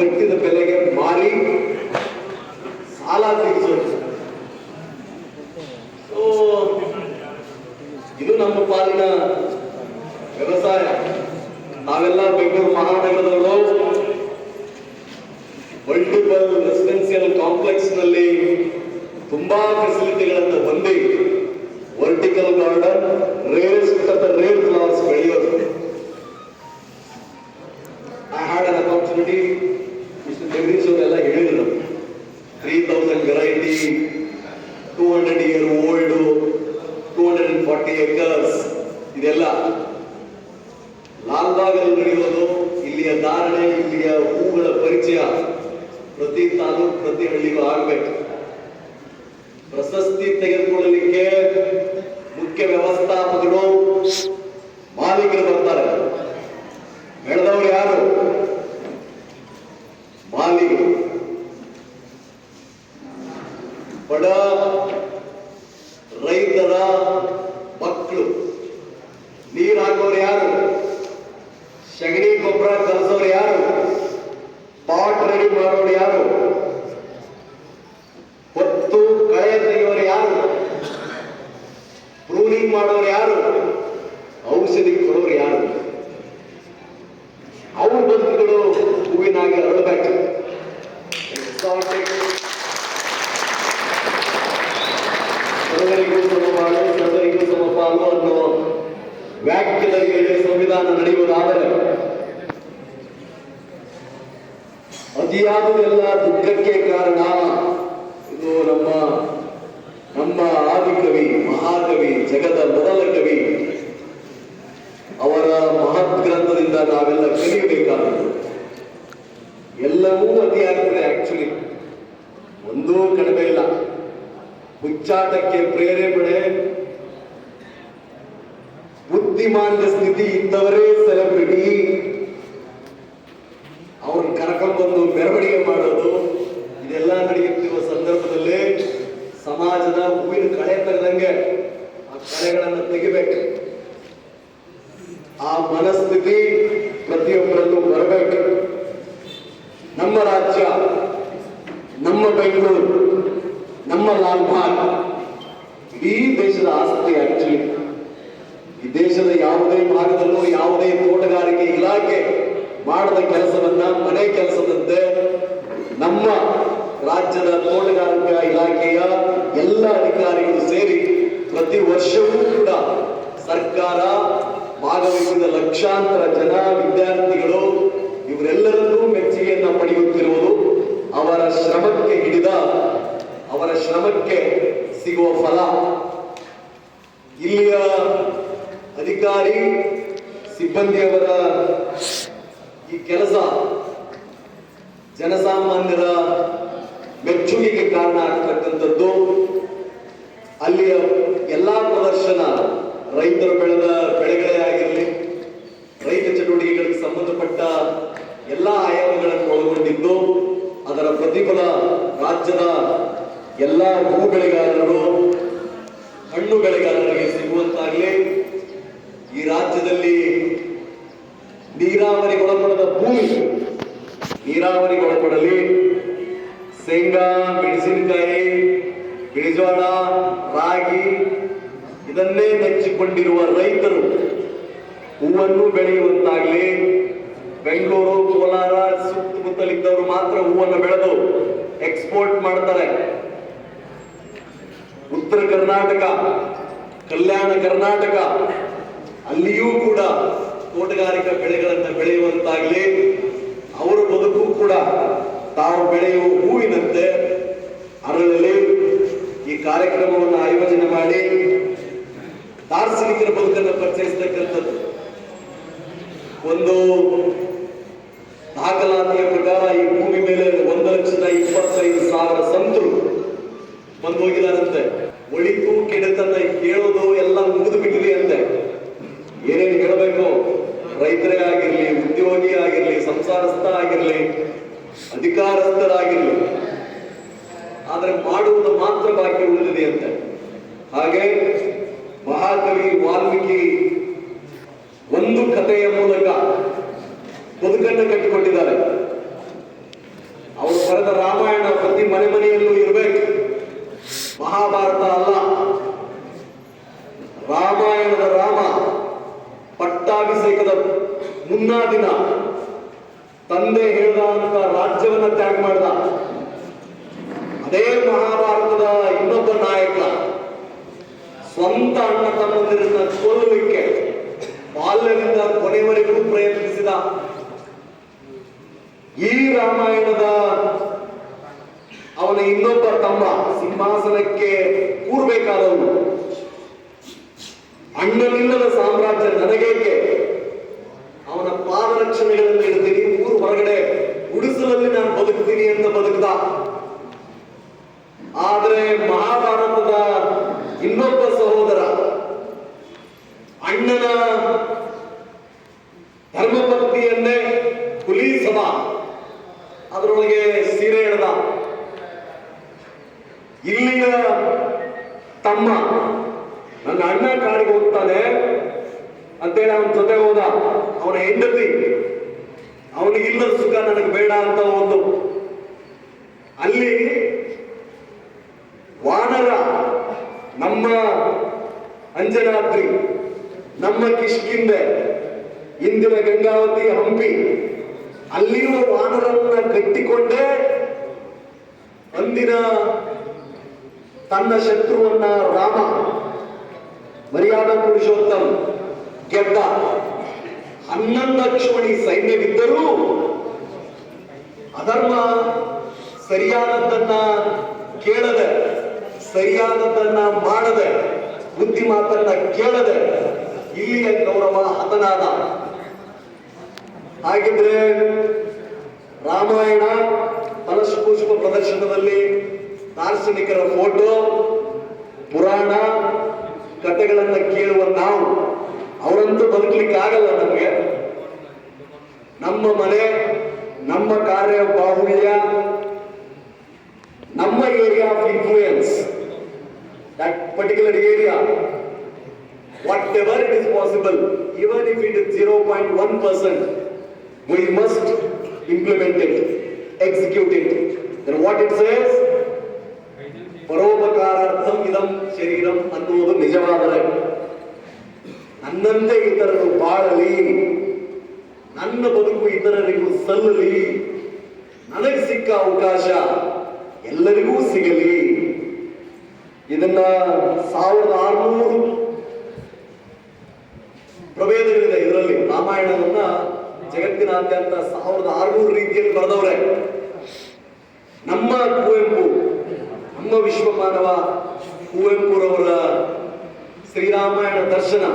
ಕಟ್ಟಿದ ಬೆಲೆಗೆ ಮಾರಿ ಸಾಲ ತೀರಿಸೋದು ಮಾಲೀಕರು ಬರ್ತಾರೆ. ಬೆಳೆದವರು ಯಾರು? ಮಾಲಿಗಳು. ಬಡ ರೈತರ ಮಕ್ಕಳು. ನೀರು ಹಾಕೋರು ಯಾರು? ಸಗಣಿ ಗೊಬ್ಬರ ಕಲಿಸೋರು ಯಾರು? ಪಾಟ್ ರೆಡಿ ಮಾಡೋರು ಯಾರು? ಹೊತ್ತು ಕಳೆ ತೆಗೆಯೋರು ಯಾರು? ಪ್ರೂನಿಂಗ್ ಮಾಡೋರು ಯಾರು? ಔಷಧಿ ಕೊಡೋರು ಯಾರು? ಅವ್ರ ಬದುಕುಗಳು ಹೂವಿನಾಗಿ ಸರ್ವರಿಗೂ ಸರ್ವರಿಗೂ ವ್ಯಾಖ್ಯದಲ್ಲಿ ಸಂವಿಧಾನ ನಡೆಯುವುದಾದರೆ ಅತಿಯಾದುದೆಲ್ಲ ದುಃಖಕ್ಕೆ ಕಾರಣ ಇದು ನಮ್ಮ ನಮ್ಮ ಆದಿಕವಿ, ಮಹಾಕವಿ, ಜಗದ ಮೊದಲ ಕವಿ ಮಹತ್ ಗ್ರಂಥದಿಂದ ನಾವೆಲ್ಲ ಕಲಿಯಬೇಕಾದದ್ದು ಎಲ್ಲವೂ ಅತಿಯಾಗ್ತದೆ ಆಕ್ಚುಲಿ ಒಂದೂ ಕಡಿಮೆ ಇಲ್ಲ. ಹುಚ್ಚಾಟಕ್ಕೆ ಪ್ರೇರೇಪಣೆ. ಬುದ್ಧಿಮಾನ್ಯ ಸ್ಥಿತಿ ಇದ್ದವರೇ ಸೆಲೆಬ್ರಿಟಿ ಅವ್ರನ್ನ ಕರ್ಕೊಂಡ್ಬಂದು ಮೆರವಣಿಗೆ ಮಾಡೋದು, ಇದೆಲ್ಲ ನಡೆಯುತ್ತಿರುವ ಸಂದರ್ಭದಲ್ಲಿ ಸಮಾಜದ ಹೂವಿನ ಕಳೆ ತೆಗೆದಂಗೆ ಆ ಕಳೆಗಳನ್ನು ತೆಗಿಬೇಕು. ಮನಸ್ಥಿತಿ ಪ್ರತಿಯೊಬ್ಬರಲ್ಲೂ ಬರಬೇಕು. ನಮ್ಮ ರಾಜ್ಯ, ನಮ್ಮ ಬೆಂಗಳೂರು, ನಮ್ಮ ಲಾಲ್ಬಾಗ್ ಇಡೀ ದೇಶದ ಆಸ್ತಿ ಆಕ್ಚುಲಿ. ಈ ದೇಶದ ಯಾವುದೇ ಭಾಗದಲ್ಲೂ ಯಾವುದೇ ತೋಟಗಾರಿಕೆ ಇಲಾಖೆ ಮಾಡದ ಕೆಲಸವನ್ನ, ಮನೆ ಕೆಲಸದಂತೆ ನಮ್ಮ ರಾಜ್ಯದ ತೋಟಗಾರಿಕಾ ಇಲಾಖೆಯ ಎಲ್ಲ ಅಧಿಕಾರಿಗಳು ಸೇರಿ ಪ್ರತಿ ವರ್ಷವೂ ಕೂಡ ಸರ್ಕಾರ ಭಾಗವಹಿಸಿದ ಲಕ್ಷಾಂತರ ಜನ ವಿದ್ಯಾರ್ಥಿಗಳು ಇವರೆಲ್ಲರನ್ನೂ ಮೆಚ್ಚುಗೆಯನ್ನ ಪಡೆಯುತ್ತಿರುವುದು ಅವರ ಶ್ರಮಕ್ಕೆ ಹಿಡಿದ, ಅವರ ಶ್ರಮಕ್ಕೆ ಸಿಗುವ ಫಲ. ಇಲ್ಲಿಯ ಅಧಿಕಾರಿ, ಸಿಬ್ಬಂದಿಯವರ ಈ ಕೆಲಸ ಜನಸಾಮಾನ್ಯರ ಮೆಚ್ಚುಗೆಗೆ ಕಾರಣ ಆಗ್ತಕ್ಕಂಥದ್ದು. ಅಲ್ಲಿಯ ಎಲ್ಲಾ ಪ್ರದರ್ಶನ ರೈತರು ಬೆಳೆದ ಎಲ್ಲಾ ಹೂ ಬೆಳೆಗಾರರು ಹಣ್ಣು ಬೆಳೆಗಾರರಿಗೆ ಸಿಗುವಂತಾಗಲಿ. ಈ ರಾಜ್ಯದಲ್ಲಿ ನೀರಾವರಿ ಒಳಪಡದ ಭೂಮಿ, ನೀರಾವರಿ ಒಳಪಡಲಿ. ಶೇಂಗಾ ಮೆಣಸಿನಕಾಯಿ ಬಿಳಿಜೋಳ ರಾಗಿ, ಇದನ್ನೇ ನೆಚ್ಚಿಕೊಂಡಿರುವ ರೈತರು ಹೂವನ್ನು ಬೆಳೆಯುವಂತಾಗಲಿ. ಬೆಂಗಳೂರು, ಕೋಲಾರ ಸುತ್ತಮುತ್ತಲಿದ್ದವರು ಮಾತ್ರ ಹೂವನ್ನು ಬೆಳೆದು ಎಕ್ಸ್ಪೋರ್ಟ್ ಮಾಡ್ತಾರೆ. ಉತ್ತರ ಕರ್ನಾಟಕ, ಕಲ್ಯಾಣ ಕರ್ನಾಟಕ, ಅಲ್ಲಿಯೂ ಕೂಡ ತೋಟಗಾರಿಕಾ ಬೆಳೆಗಳನ್ನು ಬೆಳೆಯುವಂತಾಗಲಿ, ಅವರ ಬದುಕು ಕೂಡ ತಾವು ಬೆಳೆಯುವ ಹೂವಿನಂತೆ ಅರಳಲಿ. ಈ ಕಾರ್ಯಕ್ರಮವನ್ನು ಆಯೋಜನೆ ಮಾಡಿ, ದಾರ್ಶನಿಕರ ಬದುಕನ್ನು ಪರಿಚಯಿಸ್ತಕ್ಕಂಥದ್ದು ಆದರೆ ಮಾಡುವುದು ಮಾತ್ರ ಬಾಕಿ ಉಳಿದಿದೆ ಅಂತ. ಹಾಗೆ ಮಹಾಕವಿ ವಾಲ್ಮೀಕಿ ಒಂದು ಕಥೆಯ ಮೂಲಕ ಬದುಕನ್ನು ಕಟ್ಟಿಕೊಂಡಿದ್ದಾರೆ. ಅವರು ಬರೆದ ರಾಮಾಯಣ ಪ್ರತಿ ಮನೆ ಮನೆಯಲ್ಲೂ ಇರಬೇಕು. ಮಹಾಭಾರತ ಅಲ್ಲ. ರಾಮಾಯಣದ ರಾಮ ಪಟ್ಟಾಭಿಷೇಕದ ಮುನ್ನಾ ದಿನ ತಂದೆ ಹೇಳಿದ ಅಂತ ರಾಜ್ಯವನ್ನ ತ್ಯಾಗ ಮಾಡಿದ. ಅದೇ ಮಹಾಭಾರತದ ಇನ್ನೊಬ್ಬ ನಾಯಕ. ಸ್ವಂತ ಅಣ್ಣ ತಮ್ಮಂದಿರನ್ನ ಕೊಲ್ಲಲಿಕ್ಕೆ ಬಾಲ್ಯದಿಂದ ಕೊನೆವರೆಗೂ ಪ್ರಯತ್ನಿಸಿದ ಈ ರಾಮಾಯಣದ ಅವನ ಇನ್ನೊಬ್ಬ ತಮ್ಮ ಸಿಂಹಾಸನಕ್ಕೆ ಕೂರ್ಬೇಕಾದವನು. ಅಣ್ಣನಿಲ್ಲದ ಸಾಮ್ರಾಜ್ಯ ನನಗೇಕೆ? ಅವನ ಪಾದರಕ್ಷಣೆಗಳನ್ನು ಇಡ್ತೀನಿ ಊರು ಹೊರಗಡೆ ಗುಡಿಸಲಲ್ಲಿ ನಾನು ಬದುಕ್ತೀನಿ ಅಂತ ಬದುಕದ ಆದರೆ ಮಹಾಭಾರತದ ಇನ್ನೊಬ್ಬ ಸಹೋದರ, ಅಣ್ಣನ ಧರ್ಮಪತ್ನಿಯನ್ನೇ ಹುಲಿ ಸಭಾ ಅದರೊಳಗೆ ಸೀರೆ ಹಿಡ್ದ ಇಲ್ಲಿನ ತಮ್ಮ, ನನ್ನ ಅಣ್ಣ ಕಾಡಿಗೆ ಹೋಗ್ತಾನೆ ಅಂತೇಳಿ ಅವನ ಜೊತೆ ಹೋದ ಅವನ ಹೆಂಡತಿ, ಅವನಿಗಿಲ್ಲದ ಸುಖ ನನಗೆ ಬೇಡ ಅಂತ ಒಂದು. ಅಲ್ಲಿ ನಮ್ಮ ಅಂಜನಾದ್ರಿ, ನಮ್ಮ ಕಿಷ್ಕಿಂದೆ ಇಂದಿನ ಗಂಗಾವತಿ ಹಂಪಿ, ಅಲ್ಲಿರುವ ವಾನರನ್ನ ಕಟ್ಟಿಕೊಂಡೇ ಅಂದಿನ ತನ್ನ ಶತ್ರುವನ್ನ ರಾಮ, ಮರ್ಯಾದ ಪುರುಷೋತ್ತಮ್ ಗೆದ್ದ ಹನ್ನೊಂದು ಸೈನ್ಯವಿದ್ದರೂ ಅಧರ್ಮ ಸರಿಯಾದದ್ದನ್ನ ಕೇಳದೆ ಸರಿಯಾದದ್ದನ್ನ ಮಾಡದೆ, ಬುದ್ಧಿ ಮಾತನ್ನ ಕೇಳದೆ ಇಲ್ಲಿಯ ಗೌರವ ಹತನಾದ. ಹಾಗಿದ್ರೆ ರಾಮಾಯಣ ಪುಷ್ಪ ಪ್ರದರ್ಶನದಲ್ಲಿ ದಾರ್ಶನಿಕರ ಫೋಟೋ, ಪುರಾಣ ಕಥೆಗಳನ್ನ ಕೇಳುವ ನಾವು, ಅವರಂತೂ ಬದುಕಲಿಕ್ಕೆ ಆಗಲ್ಲ ನಮಗೆ. ನಮ್ಮ ಮನೆ, ನಮ್ಮ ಕಾರ್ಯ ಬಾಹುಳ್ಯ ನಮ್ಮ area of influence that particular area whatever it is possible even if it is zero point one percent we must implement it execute it what it says ಪರೋಪಕಾರಾರ್ಥಂ ಇದಂ ಶರೀರಂ ಅನ್ನುವುದು ನಿಜವಾದರೆ ನನ್ನಂತೆ ಇತರರು ಬಾಳಲಿ ನನ್ನ ಬದುಕು ಇತರರಿಗೂ ಸಲ್ಲಲಿ ನನಗೆ ಸಿಕ್ಕ ಅವಕಾಶ ಎಲ್ಲರಿಗೂ ಸಿಗಲಿ ಇದನ್ನ ಸಾವಿರದ ಆರುನೂರು ಪ್ರಭೇದಗಳಿದೆ ಇದರಲ್ಲಿ. ರಾಮಾಯಣವನ್ನ ಜಗತ್ತಿನಾದ್ಯಂತ ಸಾವಿರದ ಆರುನೂರು ರೀತಿಯಲ್ಲಿ ಬರೆದವ್ರೆ. ನಮ್ಮ ಕುವೆಂಪು, ನಮ್ಮ ವಿಶ್ವಮಾನವ ಕುವೆಂಪುರವರ ಶ್ರೀರಾಮಾಯಣ ದರ್ಶನ.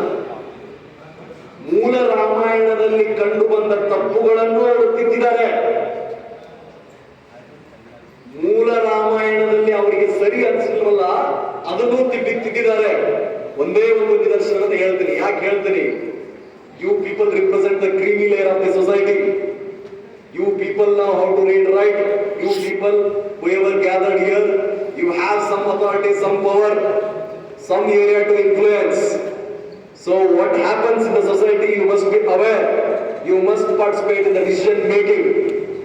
ಮೂಲ ರಾಮಾಯಣದಲ್ಲಿ ಕಂಡು ಬಂದ ತಪ್ಪುಗಳನ್ನು ಅವರು ತಿದ್ದಿದ್ದಾರೆ ಮೂಲ ರಾಮಾಯಣದಲ್ಲಿ ಅವರಿಗೆ ಸರಿ ಅನ್ಸಿಲ್ವಲ್ಲ ಅದನ್ನು ತಿದ್ದಿ ಒಂದೇ ಒಂದು ನಿದರ್ಶನ ಅಂತ ಹೇಳ್ತೀನಿ. ಯಾಕೆ ಹೇಳ್ತೀನಿ? You people represent the creamy layer of the society you people know how to read write you people whoever gathered here you have some authority some power some area to influence so what happens in the society you must be aware you must participate in the decision making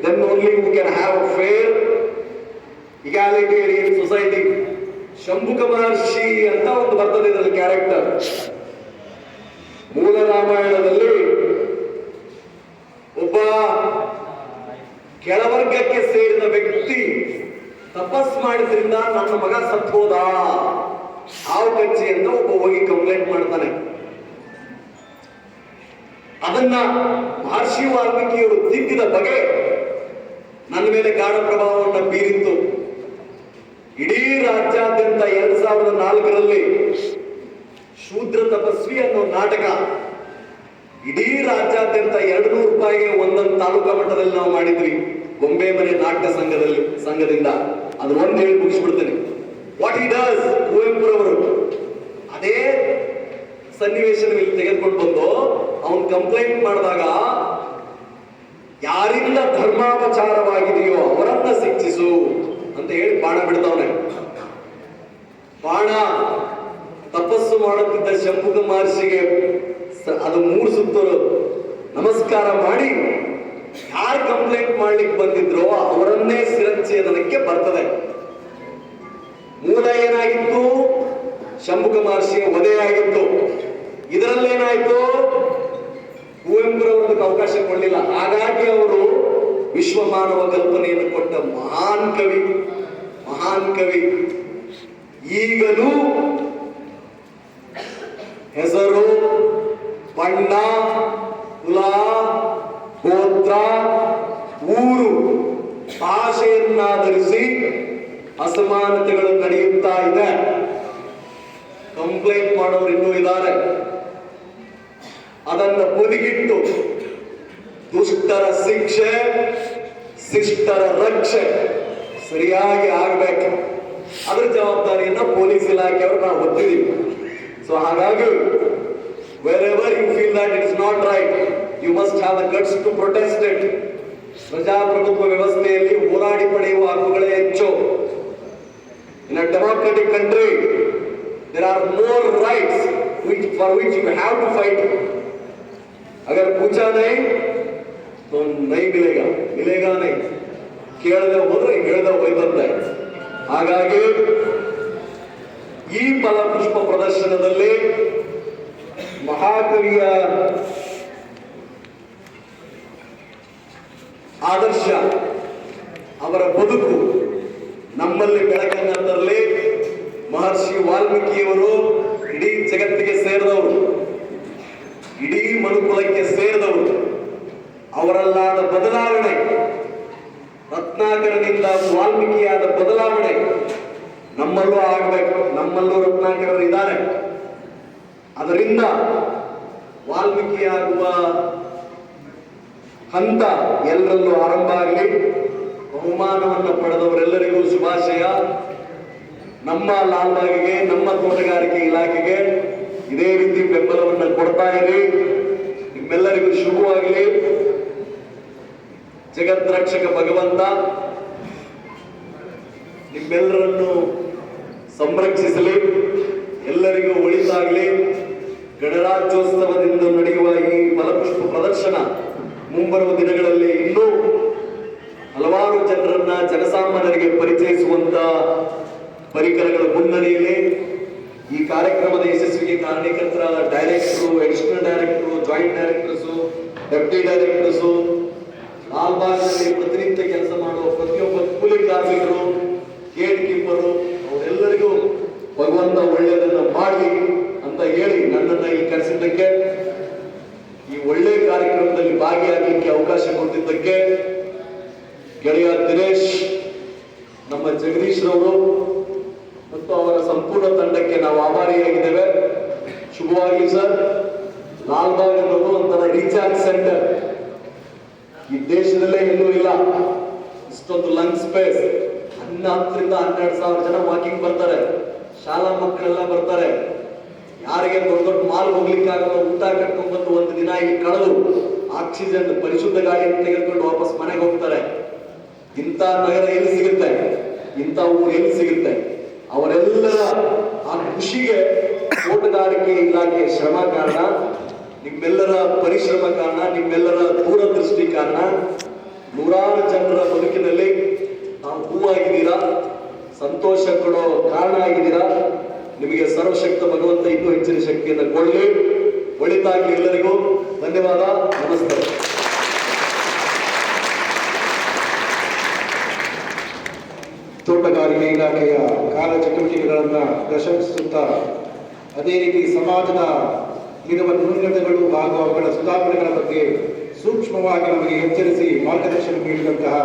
then only you can have a fair ಈಗಾಗಲೇ society Shambuka ಮಹರ್ಷಿ ಅಂತ ಒಂದು ಬರ್ತದೆ ಇದರಲ್ಲಿ character ಮೂಲ ರಾಮಾಯಣದಲ್ಲಿ ಒಬ್ಬ ಕೆಳವರ್ಗಕ್ಕೆ ಸೇರಿದ ವ್ಯಕ್ತಿ ತಪಸ್ ಮಾಡಿದ್ರಿಂದ ನನ್ನ ಮಗ ಸತ್ತೋದ. ಹಾವು ಕಚ್ಚಿ ಅಂತ ಒಬ್ಬ ಹೋಗಿ ಕಂಪ್ಲೇಂಟ್ ಮಾಡ್ತಾನೆ. ಅದನ್ನ ಮಹರ್ಷಿ ವಾಲ್ಮೀಕಿಯವರು ತಿದ್ದಿದ ಬಗೆ ನನ್ನ ಮೇಲೆ ಗಾಢ ಪ್ರಭಾವವನ್ನು ಬೀರಿತ್ತು. ಇಡೀ ರಾಜ್ಯಾದ್ಯಂತ ಎರಡ್ ಸಾವಿರದ ನಾಲ್ಕರಲ್ಲಿ ಶೂದ್ರ ತಪಸ್ವಿ ಅನ್ನೋ ನಾಟಕ ಇಡೀ ರಾಜ್ಯಾದ್ಯಂತ ಎರಡು ನೂರು ರೂಪಾಯಿಗೆ ಒಂದೊಂದು ತಾಲೂಕಾ ಮಟ್ಟದಲ್ಲಿ ನಾವು ಮಾಡಿದ್ವಿ. ಗೊಂಬೆ ಮನೆ ನಾಟಕ ಸಂಘದಲ್ಲಿ, ಸಂಘದಿಂದ. ಅದ್ರ ಒಂದು ಹೇಳಿ ಮುಗಿಸ್ಬಿಡ್ತೇನೆ. ವಾಟ್ ಈ ಡಸ್ ಕುವೆಂಪುರವರು, ಅದೇ ಸನ್ನಿವೇಶನ ಇಲ್ಲಿ ತೆಗೆದುಕೊಂಡು ಬಂದು ಅವನ್ ಕಂಪ್ಲೇಂಟ್ ಮಾಡಿದಾಗ ಯಾರಿಂದ ಧರ್ಮಾಪಚಾರವಾಗಿದೆಯೋ ಅವರನ್ನ ಶಿಕ್ಷಿಸು. ಅಂತ ಹೇಳಿ ಬಾಣ ಬಿಡ್ತಾವನೆ. ಬಾಣ ತಪಸ್ಸು ಮಾಡುತ್ತಿದ್ದ ಶಂಭುಕ ಮಹರ್ಷಿಗೆ ಅದು ಮೂರು ಸುತ್ತರು. ನಮಸ್ಕಾರ ಮಾಡಿ, ಯಾರು ಕಂಪ್ಲೇಂಟ್ ಮಾಡ್ಲಿಕ್ಕೆ ಬಂದಿದ್ರೋ ಅವರನ್ನೇ ಶಿರಚ್ಛೇದನಕ್ಕೆ ಬರ್ತದೆ. ಮೂಲ ಏನಾಗಿತ್ತು? ಶಂಭುಕ ಮಹರ್ಷಿಯ ಒದೆ ಆಗಿತ್ತು. ಇದರಲ್ಲೇನಾಯ್ತು? ಕುವೆಂಪುರವರದಕ್ಕೆ ಅವಕಾಶ ಕೊಡಲಿಲ್ಲ. ಹಾಗಾಗಿ ಅವರು ವಿಶ್ವ ಮಾನವ ಕಲ್ಪನೆಯನ್ನು ಕೊಟ್ಟ ಮಹಾನ್ ಕವಿ ಮಹಾನ್ ಕವಿ. ಈಗಲೂ ಹೆಸರು, ಬಣ್ಣ, ಕುಲ, ಗೋತ್ರ, ಊರು ಭಾಷೆಯನ್ನಾಧರಿಸಿ ಅಸಮಾನತೆಗಳು ನಡೆಯುತ್ತಾ ಇದೆ. ಕಂಪ್ಲೇಂಟ್ ಮಾಡೋರು ಇನ್ನೂ ಇದ್ದಾರೆ. ಅದನ್ನು ಬದಿಗಿಟ್ಟು ದುಷ್ಟರ ಶಿಕ್ಷೆ, ಶಿಷ್ಟರ ರಕ್ಷೆ ಸರಿಯಾಗಿ ಆಗ್ಬೇಕು. ಅದ್ರ ಜವಾಬ್ದಾರಿಯನ್ನ ಪೊಲೀಸ್ ಇಲಾಖೆಯವರು ನಾವು ಹೊತ್ತಿದೀವಿ ಸೊ ಹಾಗಾಗಿ wherever you feel that it's not right you must have a guts to protest it ಪ್ರಜಾಪ್ರಭುತ್ವ ವ್ಯವಸ್ಥೆಯಲ್ಲಿ ಹೋರಾಡಿ ಪಡೆಯುವ ಹಕ್ಕುಗಳೇ ಹೆಚ್ಚು. In a democratic country there are more rights which for which you have to fight ಅಗರ್ ಪೂಜಾ ನೈ ನೈ ಮಿಲೇಗ ಮಿಲೇಗ ನೈ. ಕೇಳದೆ ಹೋದ್ರೆ ಕೇಳದ ಹೋಯ್ದಂತೆ ಹಾಗಾಗಿ, ಈ ಫಲಪುಷ್ಪ ಪ್ರದರ್ಶನದಲ್ಲಿ ಮಹಾಕವಿಯ ಆದರ್ಶ, ಅವರ ಬದುಕು ನಮ್ಮಲ್ಲಿ ಬೆಳಕನ್ನು ಮಹರ್ಷಿ ವಾಲ್ಮೀಕಿಯವರು ಇಡೀ ಜಗತ್ತಿಗೆ ಸೇರಿದವರು. ಇಡೀ ಮನುಕುಲಕ್ಕೆ ಸೇರಿದವರು. ಅವರಲ್ಲಾದ ಬದಲಾವಣೆ. ರತ್ನಾಕರನಿಂದ ವಾಲ್ಮೀಕಿಯಾದ ಬದಲಾವಣೆ. ನಮ್ಮಲ್ಲೂ ಆಗಬೇಕು, ನಮ್ಮಲ್ಲೂ ರತ್ನಾಕರರು ಇದ್ದಾರೆ. ಅದರಿಂದ ವಾಲ್ಮೀಕಿಯಾಗುವ ಹಂತ ಎಲ್ಲರಲ್ಲೂ ಆರಂಭ ಆಗಲಿ ಬಹುಮಾನವನ್ನು ಪಡೆದವರೆಲ್ಲರಿಗೂ ಶುಭಾಶಯ. ನಮ್ಮ ಲಾಲ್ಬಾಗಿಗೆ, ನಮ್ಮ ತೋಟಗಾರಿಕೆ ಇಲಾಖೆಗೆ ಇದೇ ರೀತಿ ಬೆಂಬಲವನ್ನು ಕೊಡ್ತಾ ಇರಿ. ನಿಮ್ಮೆಲ್ಲರಿಗೂ ಶುಭವಾಗಲಿ. ಜಗತ್ ರಕ್ಷಕ ಭಗವಂತ, ನಿಮ್ಮೆಲ್ಲರನ್ನು ಸಂರಕ್ಷಿಸಲಿ, ಎಲ್ಲರಿಗೂ ಒಳಿತಾಗಲಿ. ಗಣರಾಜ್ಯೋತ್ಸವದಿಂದ ನಡೆಯುವ ಈ ಫಲಪುಷ್ಪ ಪ್ರದರ್ಶನ ಮುಂಬರುವ ದಿನಗಳಲ್ಲಿ ಇನ್ನೂ ಹಲವಾರು ಜನರನ್ನ ಜನಸಾಮಾನ್ಯರಿಗೆ ಪರಿಚಯಿಸುವಂತ ಪರಿಕರಗಳ ಮುನ್ನಡೆಯಲ್ಲಿ ಈ ಕಾರ್ಯಕ್ರಮದ ಯಶಸ್ವಿಗೆ ಕಾರಣೀಕರ್ತರಾದ director additional director joint directors deputy directors ಲಾಲ್ಬಾಗ್ನಲ್ಲಿ ಪ್ರತಿನಿತ್ಯ ಕೆಲಸ ಮಾಡುವ ಪ್ರತಿಯೊಬ್ಬ ಕೂಲಿ ಕಾರ್ಮಿಕರು ಗೇಟ್ ಕೀಪರು ಅವರೆಲ್ಲರಿಗೂ ಭಗವಂತ ಒಳ್ಳೆಯದನ್ನ ಮಾಡಲಿ ಅಂತ ಹೇಳಿ ನನ್ನನ್ನ ಇಲ್ಲಿ ಕರೆಸಿದ್ದಕ್ಕೆ, ಈ ಒಳ್ಳೆಯ ಕಾರ್ಯಕ್ರಮದಲ್ಲಿ ಭಾಗಿಯಾಗಲಿಕ್ಕೆ ಅವಕಾಶ ಕೊಟ್ಟಿದ್ದಕ್ಕೆ ಗೆಳೆಯ ದಿನೇಶ್, ನಮ್ಮ ಜಗದೀಶ್ ರವರು ಮತ್ತು ಅವರ ಸಂಪೂರ್ಣ ತಂಡಕ್ಕೆ ನಾವು ಆಭಾರಿಯಾಗಿದ್ದೇವೆ. ಶುಭವಾಗಲಿ ಸರ್. ಹನ್ನ ಹತ್ತರಿಂದ ಹನ್ನೆರಡು ಸಾವಿರ ಜನ ವಾಕಿಂಗ್ ಬರ್ತಾರೆ. ಶಾಲಾ ಮಕ್ಕಳೆಲ್ಲ ಬರ್ತಾರೆ. ಯಾರಿಗೆ ದೊಡ್ಡ ದೊಡ್ಡ ಮಾಲ್ ಹೋಗ್ಲಿಕ್ಕಾಗಲ್ಲ, ಊಟ ಕಟ್ಕೊಂಡ್ಬಂದು ಒಂದು ದಿನ ಇಲ್ಲಿ ಕಳೆದು ಆಕ್ಸಿಜನ್ ಪರಿಶುದ್ಧ ಗಾಳಿಯನ್ನು ತೆಗೆದುಕೊಂಡು ವಾಪಸ್ ಮನೆಗೆ ಹೋಗ್ತಾರೆ. ಇಂಥ ನಗರ ಎಲ್ಲಿ ಸಿಗುತ್ತೆ? ಇಂಥ ಊರು ಎಲ್ಲಿ ಸಿಗುತ್ತೆ? ಅವರೆಲ್ಲರ ಆ ಖುಷಿಗೆ ತೋಟಗಾರಿಕೆ ಇಲಾಖೆ ಶ್ರಮ ಕಾರಣ, ನಿಮ್ಮೆಲ್ಲರ ಪರಿಶ್ರಮ ಕಾರಣ, ನಿಮ್ಮೆಲ್ಲರ ದೂರದೃಷ್ಟಿ ಕಾರಣ, ನೂರಾರು ಜನರ ಬದುಕಿನಲ್ಲಿ ನಾವು ಹೂವಾಗಿದ್ದೀರಾ ಸಂತೋಷ ಕೊಡೋ ಕಾರಣ ಆಗಿದ್ದೀರಾ ನಿಮಗೆ ಸರ್ವಶಕ್ತ ಭಗವಂತ ಇನ್ನೂ ಹೆಚ್ಚಿನ ಶಕ್ತಿಯನ್ನು ಕೊಡಲಿ. ಒಳಿತಾಗಿ ಎಲ್ಲರಿಗೂ ಧನ್ಯವಾದ. ನಮಸ್ಕಾರ ತೋಟಗಾರಿಕೆ ಇಲಾಖೆಯ ಕಾರ್ಯಚಟುವಟಿಕೆಗಳನ್ನು ಪ್ರಶಂಸಿಸುತ್ತಾ ಅದೇ ರೀತಿ ಸಮಾಜದ ಇರುವ ನ್ಯೂನತೆಗಳು ಹಾಗೂ ಅವುಗಳ ಸುಧಾರಣೆಗಳ ಬಗ್ಗೆ ಸೂಕ್ಷ್ಮವಾಗಿ ನಮಗೆ ಎಚ್ಚರಿಸಿ ಮಾರ್ಗದರ್ಶನ ನೀಡಿದಂತಹ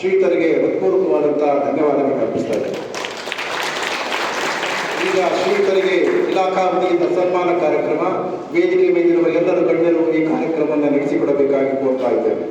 ಶ್ರೀತರಿಗೆ ಹೃತ್ಪೂರ್ವಕವಾದಂತಹ ಧನ್ಯವಾದಗಳನ್ನು ಅರ್ಪಿಸ್ತಾ ಇದ್ದೇನೆ ಈಗ ಶ್ರೀಕರಿಗೆ ಇಲಾಖಾ ವತಿಯಿಂದ ಸನ್ಮಾನ ಕಾರ್ಯಕ್ರಮ ವೇದಿಕೆ ಮೇಲಿರುವ ಎಲ್ಲರೂ ಗಣ್ಯರು ಈ ಕಾರ್ಯಕ್ರಮವನ್ನು ನಡೆಸಿಕೊಡಬೇಕಾಗಿ ಕೋರ್ತಾ ಇದ್ದೇವೆ.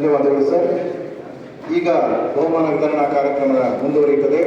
ಧನ್ಯವಾದಗಳು ಸರ್. ಈಗ ಬಹುಮಾನ ವಿತರಣಾ ಕಾರ್ಯಕ್ರಮ ಮುಂದುವರಿಯುತ್ತದೆ.